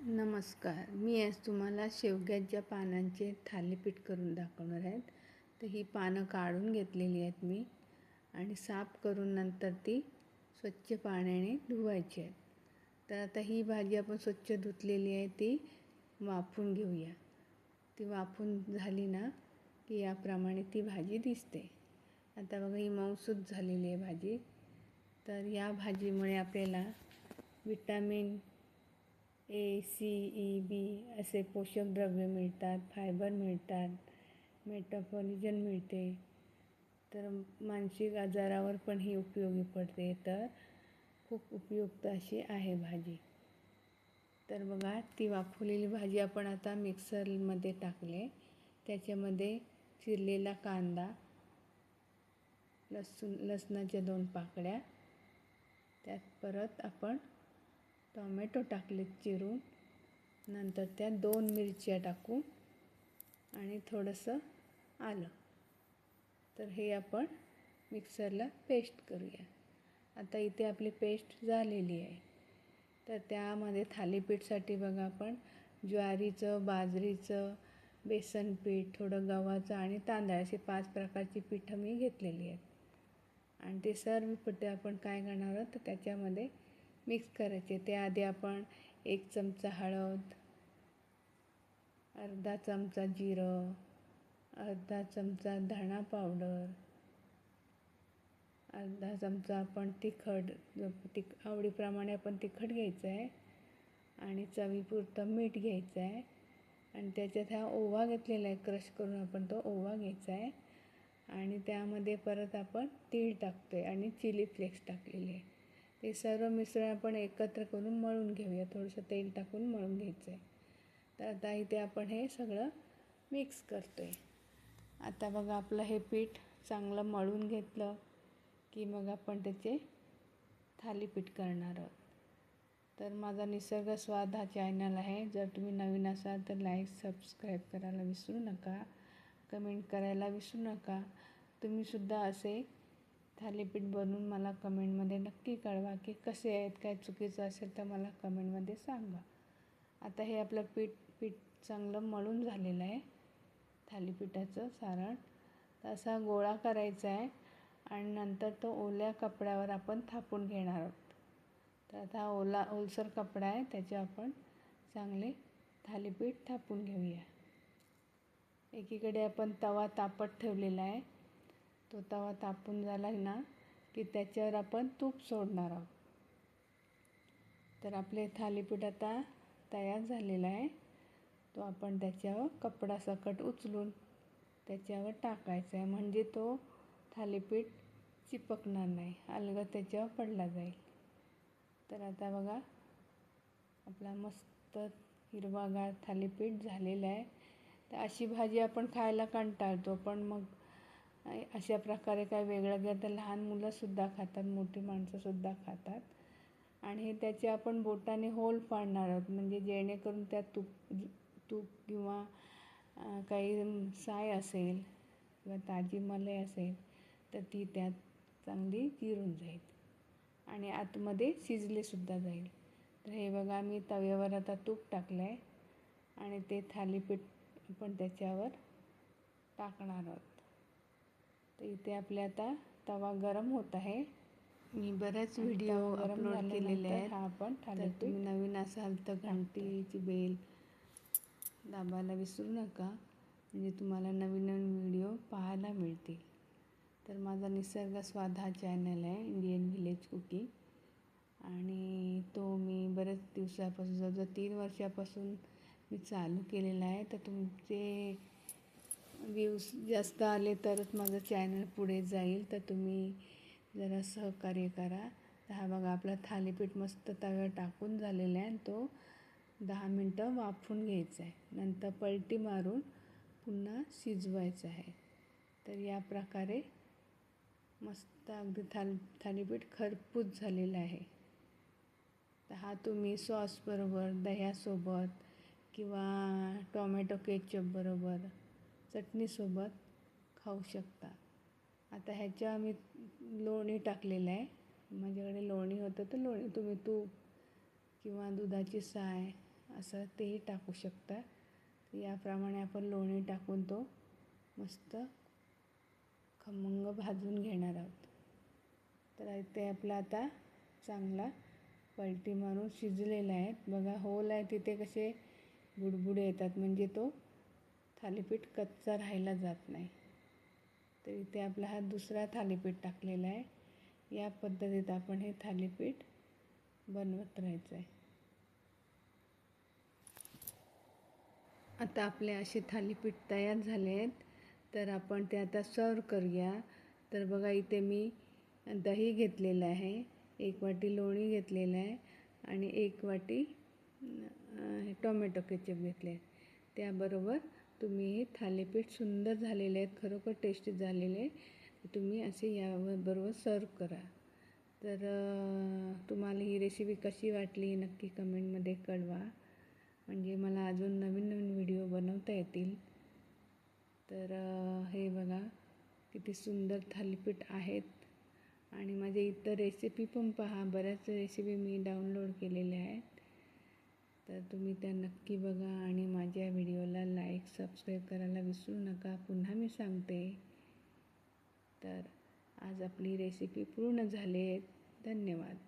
नमस्कार. मी आज तुम्हाला शेवग्याच्या पानांचे थालीपीठ करून दाखवणार आहेत तर ही पानं काढून घेतलेली आहेत मी आणि साफ करून नंतर ती स्वच्छ पाण्याने धुवायची आहेत. तर आता ही भाजी आपण स्वच्छ धुतलेली आहे ती वाफून घेऊया. ती वाफून झाली ना की याप्रमाणे ती भाजी दिसते. आता बघा ही मऊसूद झालेली आहे भाजी. तर या भाजीमुळे आपल्याला vitamin A C E B असे पोषक द्रव्य मिळतात फायबर मिळतात मेटाफॉलिजन मिळते. तर मानसिक आजारावर पण ही उपयोगी पडते. तर खूप उपयुक्त अशी आहे भाजी. तर बघा ती वाफवलेली भाजी आपण आता मिक्सरमध्ये टाकले. त्याच्यामध्ये चिरलेला कांदा लसूण लसणाच्या दोन पाकळ्या. त्यात परत आपण टोमॅटो टाकले चिरून. नंतर त्यात दोन मिरच्या टाकू आणि थोडंसं आलं. तर हे आपण मिक्सरला पेस्ट करूया. आता इथे आपली पेस्ट झालेली आहे. तर त्यामध्ये थालीपीठसाठी बघा आपण ज्वारीचं बाजरीचं बेसन पीठ थोडं गव्हाचं आणि तांदळाची पाच प्रकारची पीठं मी घेतलेली आहेत. आणि ते सर्व पीठं आपण काय करणार आहोत तर त्याच्यामध्ये मिक्स करायचे. त्याआधी आपण एक चमचा हळद अर्धा चमचा जिरं अर्धा चमचा धणा पावडर अर्धा चमचा आपण तिखट तिख आवडीप्रमाणे आपण तिखट घ्यायचं आहे आणि चवीपुरतं मीठ घ्यायचं आहे आणि त्याच्यात हा ओवा घेतलेला आहे क्रश करून आपण तो ओवा घ्यायचा आहे आणि त्यामध्ये परत आपण तीळ टाकतो आहे आणि चिली फ्लेक्स टाकलेले आहे. ते सर्व मिश्रण आपण एकत्र करून मळून घेऊया. थोडंसं तेल टाकून मळून घ्यायचं आहे तर आता इथे आपण हे सगळं मिक्स करतो आहे आता बघा आपलं हे पीठ चांगलं मळून घेतलं की मग आपण त्याचे थालीपीठ करणार आहोत. तर माझा निसर्ग स्वाद हा चॅनल आहे. जर तुम्ही नवीन असाल तर लाईक सबस्क्राईब करायला विसरू नका. कमेंट करायला विसरू नका. तुम्हीसुद्धा असे थालीपीठ बनवून मला कमेंटमध्ये नक्की कळवा की कसे आहेत काय चुकीचं असेल तर मला कमेंटमध्ये सांगा. आता हे आपलं पीठ पीठ चांगलं मळून झालेलं आहे थालीपीठाचं सारण. तर असा गोळा करायचा आहे आणि नंतर तो ओल्या कपड्यावर आपण थापून घेणार आहोत. तर आता ओला ओलसर कपडा आहे त्याचे आपण चांगले थालीपीठ थापून घेऊया. एकीकडे आपण तवा तापत ठेवलेला आहे. तो तवा तापून झाला ना की त्याच्यावर आपण तूप सोडणार आहोत. तर आपले थालीपीठ आता तयार झालेलं आहे. तो आपण त्याच्यावर कपडा सकट उचलून त्याच्यावर टाकायचा आहे. म्हणजे तो थालीपीठ चिपकणार नाही. अलगद त्याच्यावर पडला जाईल. तर आता बघा आपला मस्त हिरवागार थालीपीठ झालेला आहे. तर अशी भाजी आपण खायला कंटाळतो पण मग अशा प्रकारे काय वेगळं घ्या तर लहान मुलंसुद्धा खातात मोठी माणसंसुद्धा खातात. आणि हे त्याचे आपण बोटाने होल पाडणार आहोत. म्हणजे जेणेकरून त्यात तूप तूप किंवा काही साय असेल किंवा ताजी मलई असेल तर ती त्यात चांगली गिरून जाईल. आणि आतमध्ये शिजलेसुद्धा जाईल. तर हे बघा मी तव्यावर आता तूप टाकलं आहे आणि ते थालीपीठ आपण त्याच्यावर टाकणार आहोत. तर इथे आपले आता तवा गरम होत आहे. मी बऱ्याच व्हिडिओ अपलोड केलेले आहेत. हा आपण तुम्ही नवीन असाल तर घंटीची बेल दाबायला विसरू नका. म्हणजे तुम्हाला नवीन नवीन व्हिडिओ पाहायला मिळतील. तर माझा निसर्ग स्वाद हा चॅनल आहे इंडियन व्हिलेज कुकिंग आणि तो मी बऱ्याच दिवसापासून जवळजवळ तीन वर्षापासून मी चालू केलेला आहे. तर तुमचे व्ह्यूज जास्त आले तरच माझं चॅनल पुढे जाईल. तर तुम्ही जरा सहकार्य करा. तर हा बघा आपला थालीपीठ मस्त तव्यावर टाकून झालेला आहे आणि तो दहा मिनटं वाफून घ्यायचा आहे. नंतर पलटी मारून पुन्हा शिजवायचं आहे. तर या प्रकारे मस्त अगदी थाल थालीपीठ खरपूस झालेलं आहे. तर हा तुम्ही सॉसबरोबर दह्यासोबत किंवा टोमॅटो केचपबरोबर चटणीसोबत खाऊ शकता. आता ह्याच्या मी लोणी टाकलेलं आहे. माझ्याकडे लोणी होतं तर लोणी तुम्ही तूप किंवा दुधाची साय असं तेही टाकू शकता. याप्रमाणे आपण लोणी टाकून तो मस्त खमंग भाजून घेणार आहोत. तर ते आपला आता चांगला पलटी मारून शिजलेला आहे. बघा होल आहे तिथे कसे बुडबुडे येतात. म्हणजे तो थालीपीठ कच्चा राहायला जात नाही. तर इथे आपला हा दुसरा थालीपीठ टाकलेला आहे. या पद्धतीत आपण हे थालीपीठ बनवत राहायचं आहे आता आपले असे थालीपीठ तयार झाले आहेत. तर आपण ते आता सर्व करूया. तर बघा इथे मी दही घेतलेलं आहे. एक वाटी लोणी घेतलेलं आहे. आणि एक वाटी टोमॅटो केचप घेतले त्याबरोबर तुम्ही हे थालीपीठ सुंदर झालेले आहेत खरोखर टेस्टी झालेले तुम्ही असे याबरोबर सर्व करा. तर तुम्हाला ही रेसिपी कशी वाटली नक्की कमेंटमध्ये कळवा. म्हणजे मला अजून नवीन नवीन व्हिडिओ बनवता येतील. तर हे बघा किती सुंदर थालीपीठ आहेत. आणि माझे इतर रेसिपी पण पहा. बऱ्याच रेसिपी मी डाउनलोड केलेल्या आहेत. तर तुम्ही त्या नक्की बघा आणि माझ्या व्हिडिओला लाईक सबस्क्राईब करायला विसरू नका. पुन्हा मी सांगते. तर आज आपली रेसिपी पूर्ण झाली आहे. धन्यवाद.